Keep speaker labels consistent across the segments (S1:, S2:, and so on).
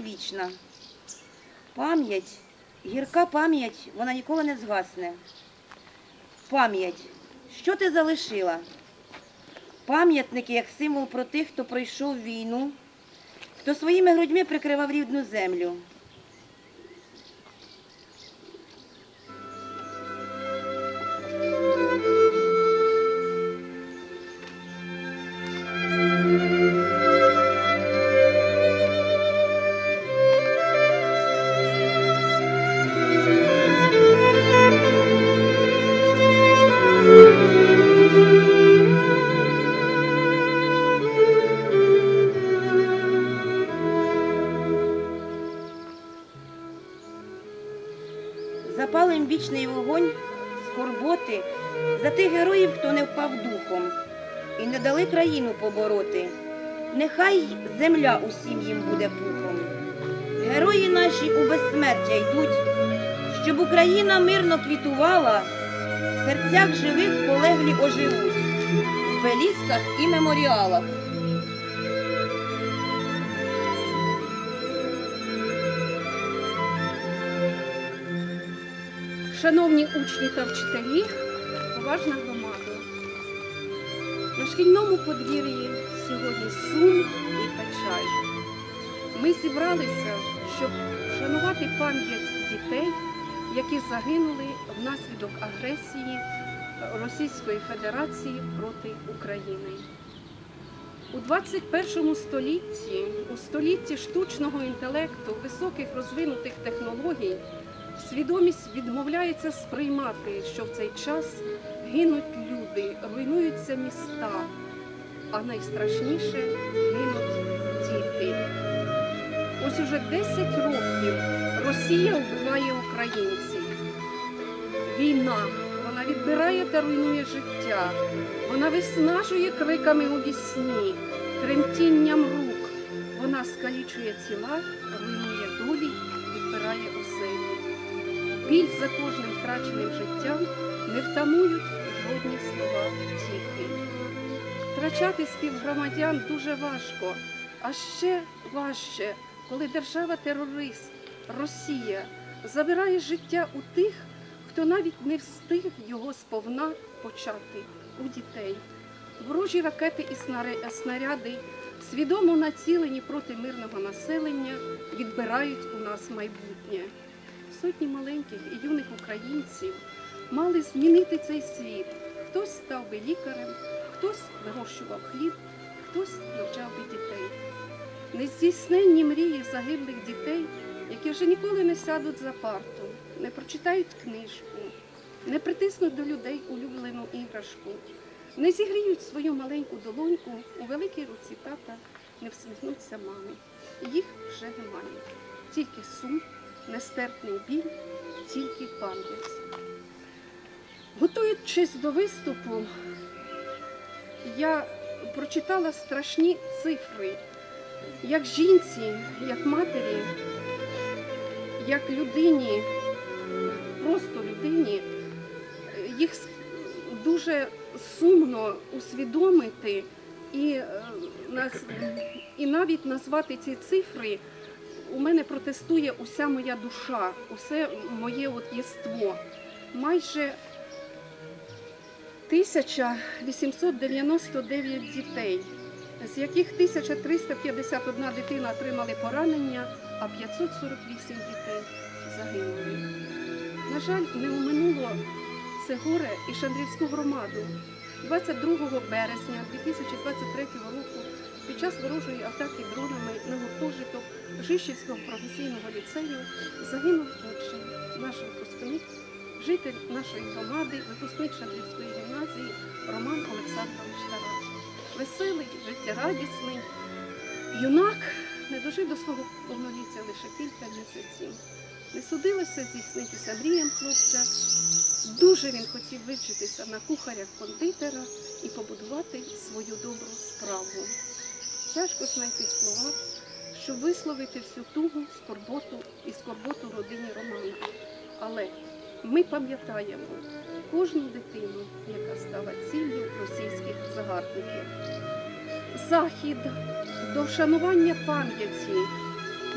S1: вічна. Пам'ять, гірка пам'ять, вона ніколи не згасне. Пам'ять, що ти залишила? Пам'ятники як символ про тих, хто пройшов війну, хто своїми грудьми прикривав рідну землю. Земля усім їм буде пухом. Герої наші у безсмертя йдуть, щоб Україна мирно квітувала, в серцях живих полеглі оживуть, в белісках і меморіалах.
S2: Шановні учні та вчителі, поважна громада. На шкільному подвір'ї сьогодні сум і печаль. Ми зібралися, щоб вшанувати пам'ять дітей, які загинули внаслідок агресії Російської Федерації проти України. У 21 столітті, у столітті штучного інтелекту, високих розвинутих технологій, свідомість відмовляється сприймати, що в цей час гинуть люди, руйнуються міста, а найстрашніше гинуть діти. Ось уже 10 років Росія вбиває українців. Війна, вона відбирає та руйнує життя. Вона виснажує криками у вісні, тремтінням рук. Вона скалічує тіла, руйнує долі, відбирає оселі. Біль за кожним втраченим життям не втамують жодні слова втіхи. Втрачати співгромадян дуже важко, а ще важче, коли держава-терорист Росія забирає життя у тих, хто навіть не встиг його сповна почати у дітей. Ворожі ракети і снаряди, свідомо націлені проти мирного населення, відбирають у нас майбутнє. Сотні маленьких і юних українців мали змінити цей світ. Хтось став би лікарем, хтось вирощував хліб, хтось навчав би дітей. Нездійсненні мрії загиблих дітей, які вже ніколи не сядуть за парту, не прочитають книжку, не притиснуть до людей улюблену іграшку, не зігріють свою маленьку долоньку у великій руці тата, не всміхнуться мамі. Їх вже немає. Тільки сум, нестерпний біль, тільки пам'ять. Готуючись до виступу, я прочитала страшні цифри, як жінці, як матері, як людині, просто людині, їх дуже сумно усвідомити і, е, і навіть назвати ці цифри. У мене протестує уся моя душа, усе моє от єство. Майже 1899 дітей, з яких 1351 дитина отримали поранення, а 548 дітей загинули. На жаль, не оминуло це горе і Шандрівську громаду. 22 березня 2023 року під час ворожої атаки дронами на гуртожиток Жишівського професійного ліцею загинув учень, наш випускник, житель нашої громади, випускник Шандрівської гімназії Роман Олександрович Тараш. Веселий, життєрадісний юнак не дожив до свого повноліття лише кілька місяців. Не судилося здійснитися мріям хлопця. Дуже він хотів вивчитися на кухаря-кондитера і побудувати свою добру справу. Тяжко знайти слова, щоб висловити всю тугу, скорботу і скорботу родині Романа. Але ми пам'ятаємо кожну дитину, яка стала ціллю російських загарбників.
S3: захід до вшанування пам'яті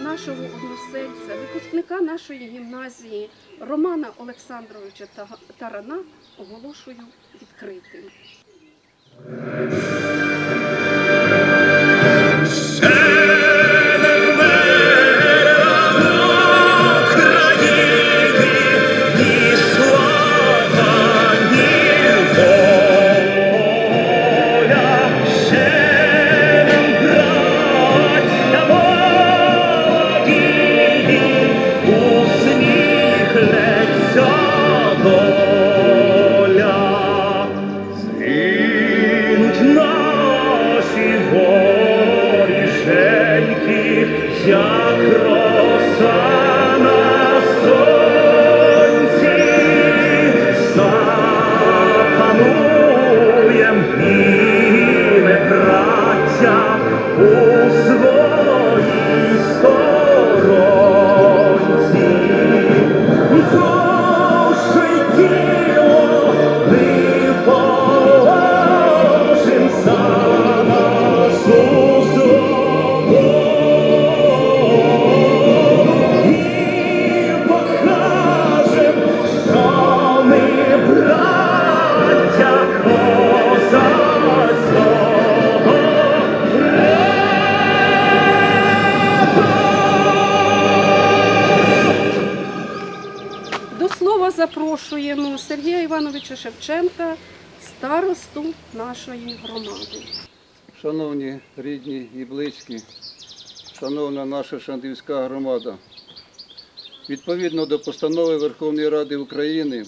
S3: нашого односельця, випускника нашої гімназії Романа Олександровича Тарана оголошую відкритим. Слова запрошуємо Сергія Івановича Шевченка, старосту нашої громади.
S4: Шановні рідні і близькі, шановна наша Шандівська громада, відповідно до постанови Верховної Ради України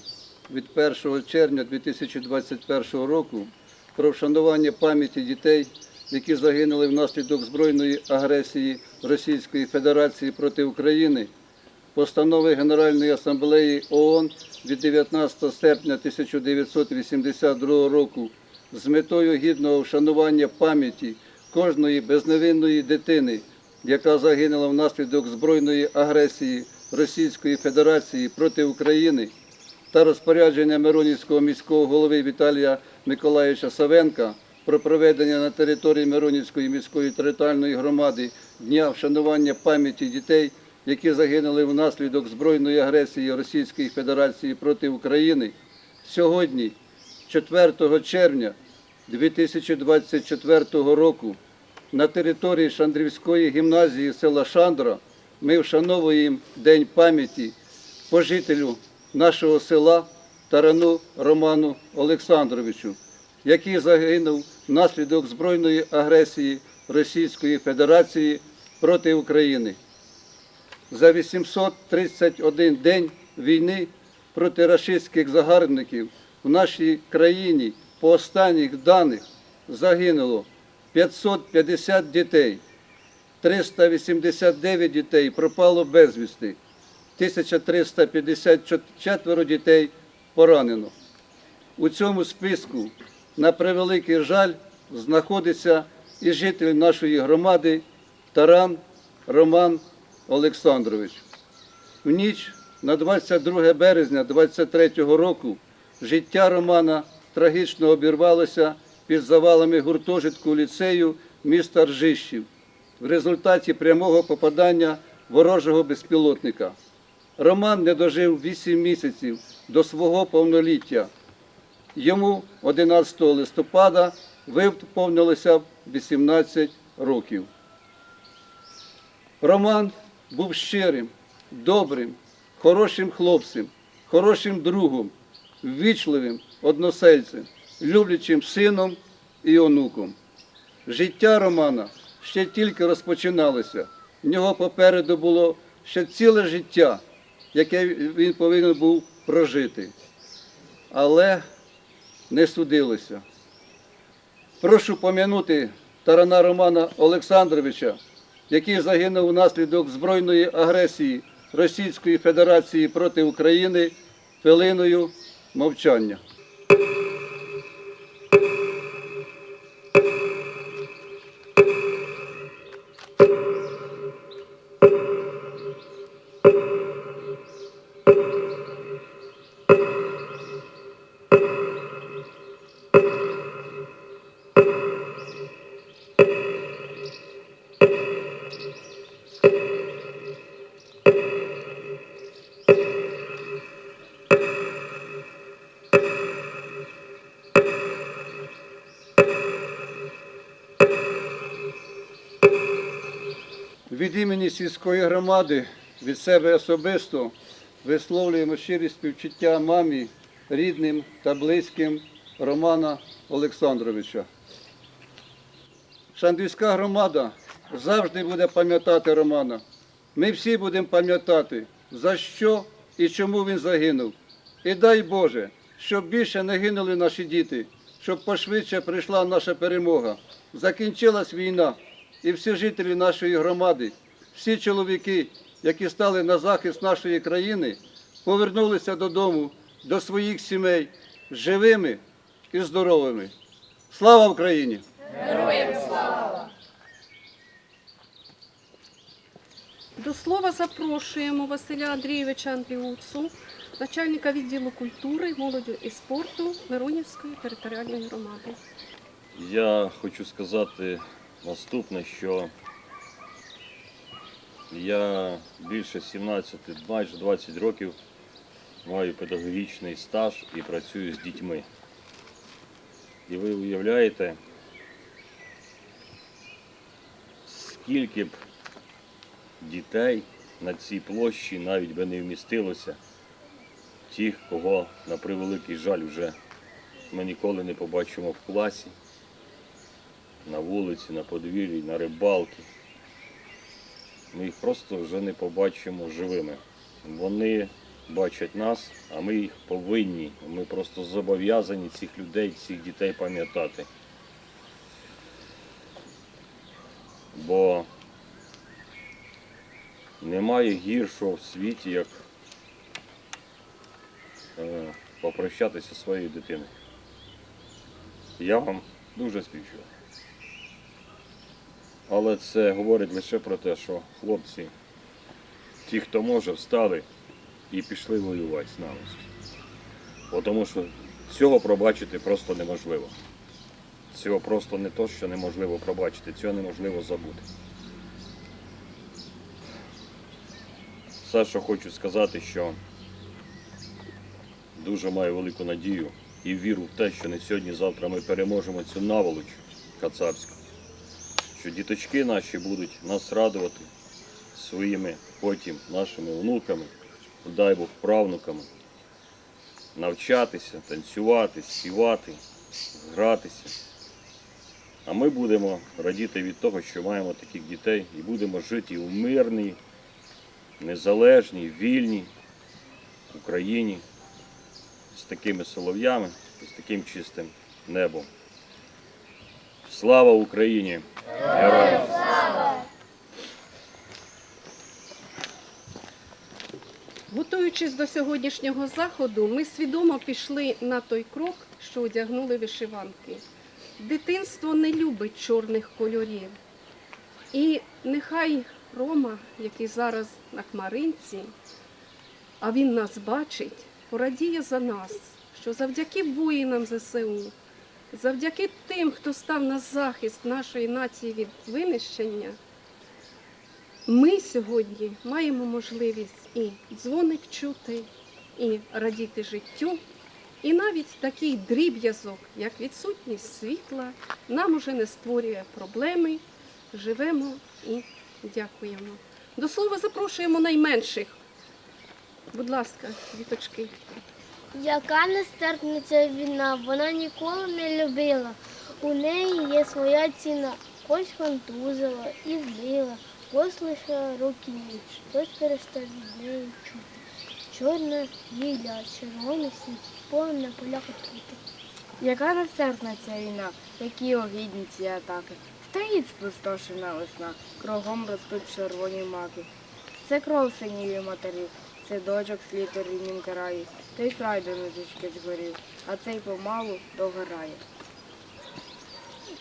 S4: від 1 червня 2021 року про вшанування пам'яті дітей, які загинули внаслідок збройної агресії Російської Федерації проти України, постанови Генеральної асамблеї ООН від 19 серпня 1982 року з метою гідного вшанування пам'яті кожної безневинної дитини, яка загинула внаслідок збройної агресії Російської Федерації проти України, та розпорядження Миронівського міського голови Віталія Миколаївича Савенка про проведення на території Миронівської міської територіальної громади дня вшанування пам'яті дітей, які загинули внаслідок збройної агресії Російської Федерації проти України, сьогодні, 4 червня 2024 року, на території Шандрівської гімназії села Шандра ми вшановуємо День пам'яті пожителю нашого села Тарану Роману Олександровичу, який загинув внаслідок збройної агресії Російської Федерації проти України. За 831 день війни проти рашистських загарбників в нашій країні по останніх даних загинуло 550 дітей, 389 дітей пропало безвісти, 1354 дітей поранено. У цьому списку, на превеликий жаль, знаходиться і житель нашої громади Таран Роман Олександрович. В ніч на 22 березня 23 року життя Романа трагічно обірвалося під завалами гуртожитку ліцею міста Ржищів в результаті прямого попадання ворожого безпілотника. Роман не дожив 8 місяців до свого повноліття. Йому 11 листопада виповнилося 18 років. Роман був щирим, добрим, хорошим хлопцем, хорошим другом, ввічливим односельцем, люблячим сином і онуком. Життя Романа ще тільки розпочиналося. В нього попереду було ще ціле життя, яке він повинен був прожити. Але не судилося. Прошу пом'янути Тарана Романа Олександровича, який загинув внаслідок збройної агресії Російської Федерації проти України хвилиною мовчання. Від імені сільської громади, від себе особисто висловлюємо щирі співчуття мамі, рідним та близьким Романа Олександровича. Шандрівська громада завжди буде пам'ятати Романа. Ми всі будемо пам'ятати, за що і чому він загинув. І дай Боже, щоб більше не гинули наші діти, щоб пошвидше прийшла наша перемога. Закінчилась війна, і всі жителі нашої громади, всі чоловіки, які стали на захист нашої країни, повернулися додому, до своїх сімей живими і здоровими. Слава Україні! Героям слава!
S2: До слова запрошуємо Василя Андрійовича Андріуцу, начальника відділу культури, молоді і спорту Миронівської територіальної громади.
S5: Я хочу сказати наступне, що я більше 17, майже 20 років маю педагогічний стаж і працюю з дітьми. І ви уявляєте, скільки б дітей на цій площі навіть би не вмістилося, тих, кого на превеликий жаль вже ми ніколи не побачимо в класі на вулиці, на подвір'ї, на рибалки. Ми їх просто вже не побачимо живими. Вони бачать нас, а ми їх повинні. Ми просто зобов'язані цих людей, цих дітей пам'ятати. Бо немає гіршого в світі, як е, попрощатися зі своєю дитиною. Я вам дуже співчую. Але це говорить лише про те, що хлопці, ті, хто може, встали і пішли воювати з нами. Тому що цього пробачити просто неможливо. Цього просто не то, що неможливо пробачити, цього неможливо забути. Все, що хочу сказати, що дуже маю велику надію і віру в те, що не сьогодні-завтра ми переможемо цю наволоч кацапську що діточки наші будуть нас радувати своїми потім нашими онуками, дай Бог правнуками, навчатися, танцювати, співати, гратися. А ми будемо радіти від того, що маємо таких дітей і будемо жити у мирній, незалежній, вільній Україні з такими солов'ями з таким чистим небом. Слава Україні! Героям!
S2: Готуючись до сьогоднішнього заходу, ми свідомо пішли на той крок, що одягнули вишиванки. Дитинство не любить чорних кольорів. І нехай Рома, який зараз на хмаринці, а він нас бачить, порадіє за нас, що завдяки воїнам ЗСУ, завдяки тим, хто став на захист нашої нації від винищення, ми сьогодні маємо можливість і дзвоник чути, і радіти життю, і навіть такий дріб'язок, як відсутність світла, нам уже не створює проблеми. Живемо і дякуємо. До слова запрошуємо найменших. Будь ласка, діточки.
S6: Яка нестерпна війна, вона ніколи не любила. У неї є своя ціна. Когось контузила і вбила, когось лише руки ніч, хтось перестав від неї чути. Чорна гілля, червоний сніг, повен на полях отрути.
S7: Яка нестерпна ця війна, які огідні ці атаки. Стоїть спустошена весна, кругом ростуть червоні маки. Це кров синіві матерів, це дочок слід ріднім краї. Той край до низочки згорів, а цей помалу догорає.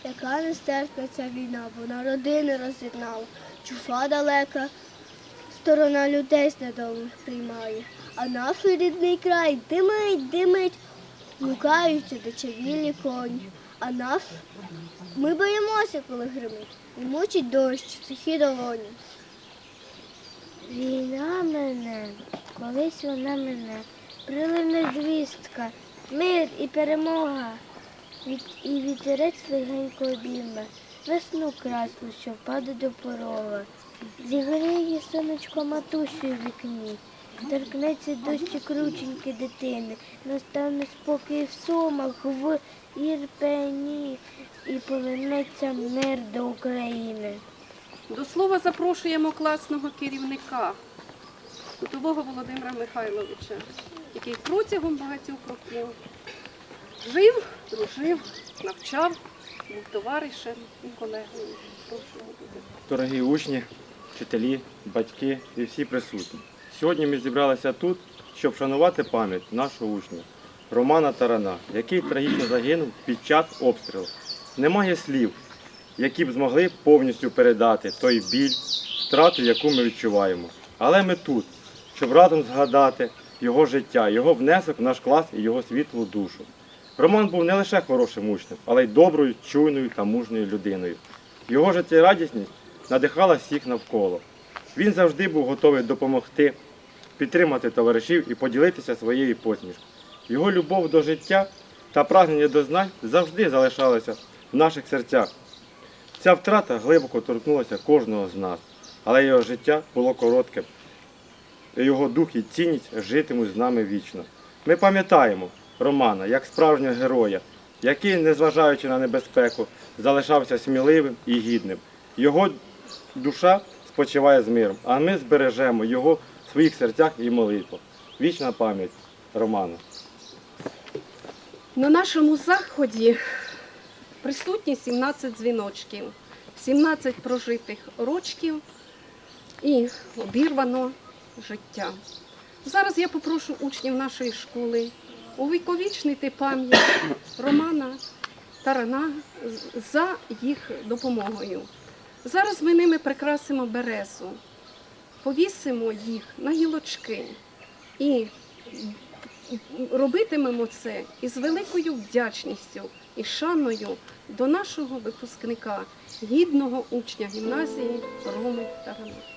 S6: Яка нестерпна ця війна, вона родини роз'єднала. Чуфа далека, сторона людей знайомих приймає. А наш рідний край димить, димить, гукаються дичавілі коні. А нас ми боїмося, коли гримить, і мучить дощ, сухі долоні. Війна мене, колись вона мене, прилине звістка, мир і перемога. Від, і вітерець легенько обійме, весну красну, що впаде до порога. Зігріє сонечко матусю в вікні, торкнеться дощик рученьки дитини, настане спокій в сумах, в Ірпені, і повернеться мир до України.
S2: До слова запрошуємо класного керівника Кутового Володимира Михайловича, який протягом багатьох років жив, дружив, навчав, був товаришем і колегою.
S8: Дорогі учні, вчителі, батьки і всі присутні. Сьогодні ми зібралися тут, щоб вшанувати пам'ять нашого учня Романа Тарана, який трагічно загинув під час обстрілу. Немає слів, які б змогли повністю передати той біль, втрату, яку ми відчуваємо. Але ми тут, щоб разом згадати його життя, його внесок в наш клас і його світлу душу. Роман був не лише хорошим учнем, але й доброю, чуйною та мужньою людиною. Його життєрадісність надихала всіх навколо. Він завжди був готовий допомогти, підтримати товаришів і поділитися своєю посмішкою. Його любов до життя та прагнення до знань завжди залишалися в наших серцях. Ця втрата глибоко торкнулася кожного з нас, але його життя було коротким. Його дух і цінність житимуть з нами вічно. Ми пам'ятаємо Романа як справжнього героя, який, незважаючи на небезпеку, залишався сміливим і гідним. Його душа спочиває з миром, а ми збережемо його в своїх серцях і молитвах. Вічна пам'ять Романа.
S2: На нашому заході присутні 17 дзвіночків, 17 прожитих рочків і обірвано життя. Зараз я попрошу учнів нашої школи увіковічнити пам'ять Романа Тарана за їх допомогою. Зараз ми ними прикрасимо березу, повісимо їх на гілочки і робитимемо це із великою вдячністю і шаною до нашого випускника, гідного учня гімназії Роми Тарана.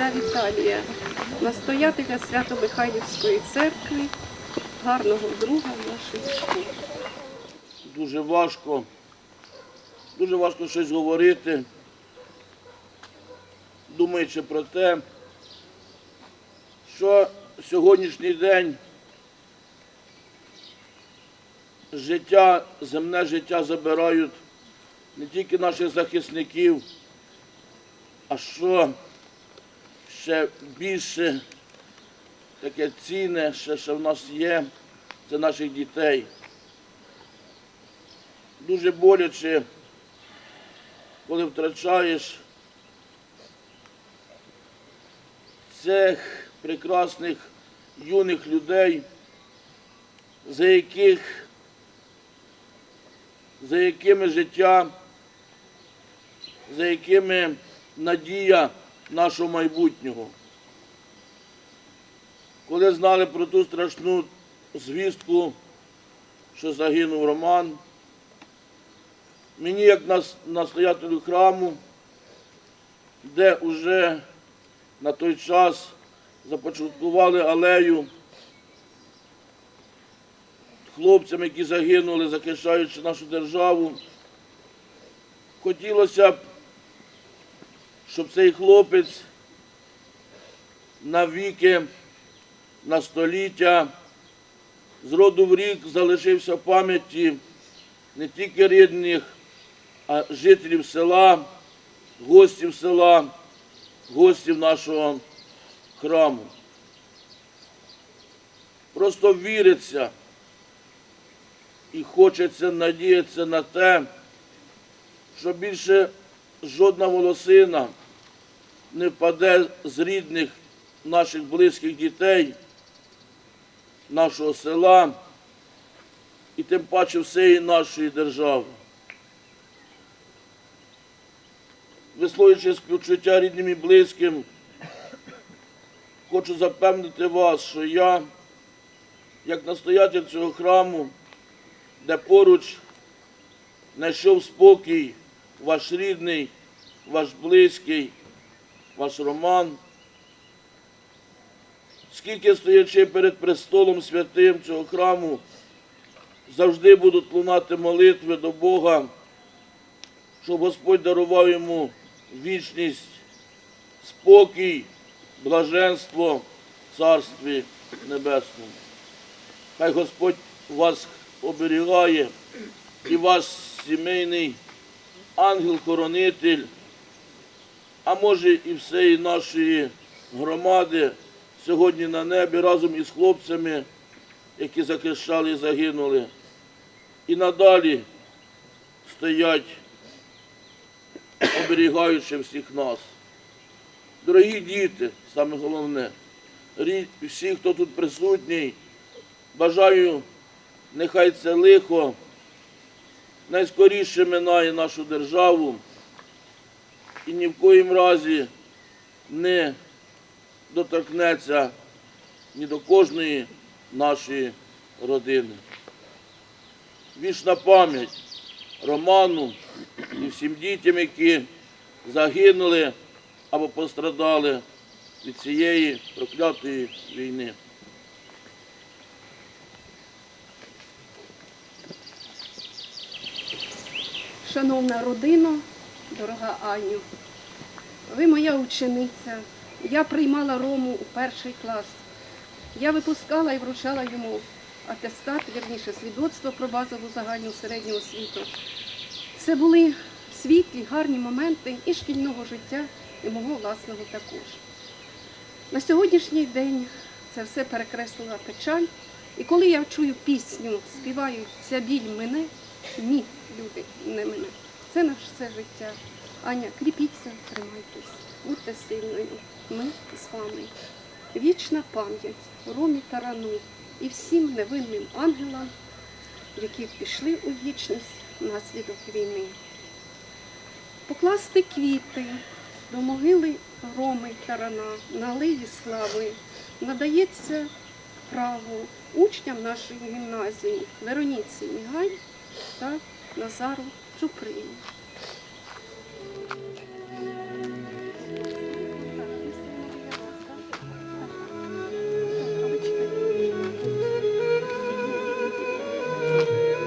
S2: Отця Віталія, настоятеля Свято-Михайлівської церкви, гарного друга нашої школи.
S9: дуже важко, дуже важко щось говорити, думаючи про те, що сьогоднішній день життя, земне життя забирають не тільки наших захисників, а що ще більше таке цінне, ще, що в нас є, це наших дітей. Дуже боляче, коли втрачаєш цих прекрасних юних людей, за яких, за якими життя, за якими надія нашого майбутнього. Коли знали про ту страшну звістку, що загинув Роман, мені, як нас- настоятелю храму, де вже на той час започаткували алею хлопцям, які загинули, захищаючи нашу державу, хотілося б, щоб цей хлопець навіки, на століття, з роду в рік залишився в пам'яті не тільки рідних, а жителів села, гостів села, гостів нашого храму. Просто віриться і хочеться надіятися на те, що більше жодна волосина не впаде з рідних наших близьких дітей, нашого села і тим паче всієї нашої держави. Висловлюючи співчуття рідним і близьким, хочу запевнити вас, що я, як настоятель цього храму, де поруч знайшов спокій ваш рідний, ваш близький, ваш Роман, скільки стоячи перед престолом святим цього храму, завжди будуть лунати молитви до Бога, щоб Господь дарував йому вічність, спокій, блаженство в Царстві Небесному. Хай Господь вас оберігає і ваш сімейний ангел-хоронитель, а може і всієї нашої громади сьогодні на небі разом із хлопцями, які захищали і загинули і надалі стоять, оберігаючи всіх нас. Дорогі діти, саме головне, всі, хто тут присутній, бажаю, нехай це лихо найскоріше минає нашу державу і ні в коїм разі не доторкнеться ні до кожної нашої родини вічна пам'ять Роману і всім дітям, які загинули або пострадали від цієї проклятої війни.
S2: Шановна родина, дорога Аню, ви моя учениця. Я приймала Рому у перший клас. Я випускала і вручала йому атестат, вірніше, свідоцтво про базову загальну середню освіту. Це були світлі, гарні моменти і шкільного життя, і мого власного також. На сьогоднішній день це все перекреслила печаль. І коли я чую пісню, співають ця біль мене, ні, люди, не мене. Це наше все життя. Аня, кріпіться, тримайтесь, будьте сильною. Ми з вами. Вічна пам'ять Ромі Тарану і всім невинним ангелам, які пішли у вічність внаслідок війни. Покласти квіти до могили Роми Тарана на алеї слави надається право учням нашої гімназії Вероніці Мігай та Назару Сюрприз.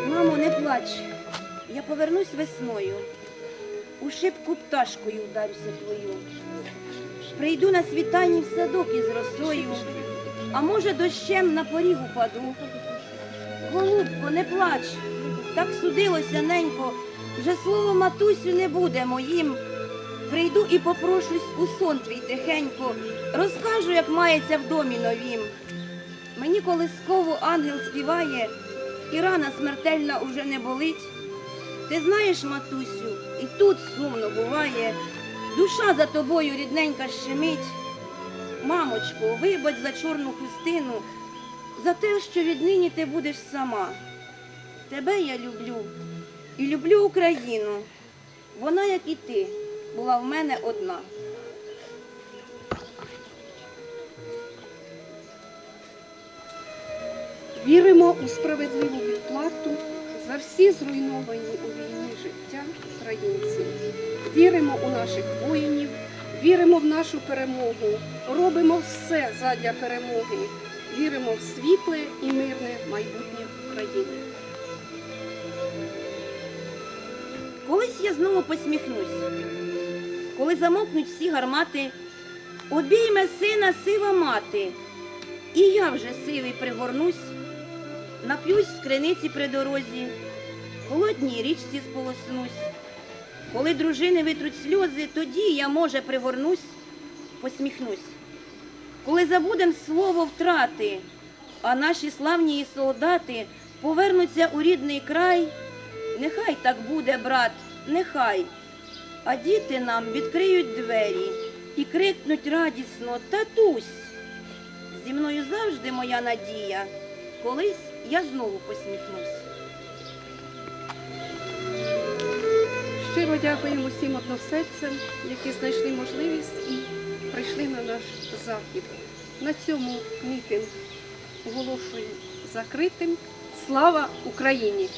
S1: Мамо, не плач. Я повернусь весною. У шибку пташкою вдамся твою. Прийду на світанні в садок із росою, а може, дощем на поріг упаду. Голубко, не плач, так судилося ненько вже слово матусю не буде моїм. Прийду і попрошусь у сон твій тихенько, розкажу, як мається в домі новім. Мені колисково ангел співає, і рана смертельна уже не болить. Ти знаєш, матусю, і тут сумно буває, душа за тобою рідненька щемить. Мамочко, вибач за чорну хустину, за те, що віднині ти будеш сама. Тебе я люблю і люблю Україну. Вона, як і ти, була в мене одна.
S2: Віримо у справедливу відплату за всі зруйновані у війні життя українців. Віримо у наших воїнів, віримо в нашу перемогу, робимо все задля перемоги. Віримо в світле і мирне майбутнє України.
S1: Колись я знову посміхнусь, коли замовкнуть всі гармати, обійме сина сива мати, і я вже сивий пригорнусь, нап'юсь з криниці при дорозі, холодній річці сполоснусь. Коли дружини витруть сльози, тоді я, може, пригорнусь, посміхнусь. Коли забудем слово втрати, а наші славні солдати повернуться у рідний край, Нехай так буде, брат, нехай. А діти нам відкриють двері і крикнуть радісно Татусь. Зі мною завжди моя надія. Колись я знову посміхнусь.
S2: Щиро дякуємо всім односельцям, які знайшли можливість і прийшли на наш захід. На цьому мітинг оголошую закритим. Слава Україні!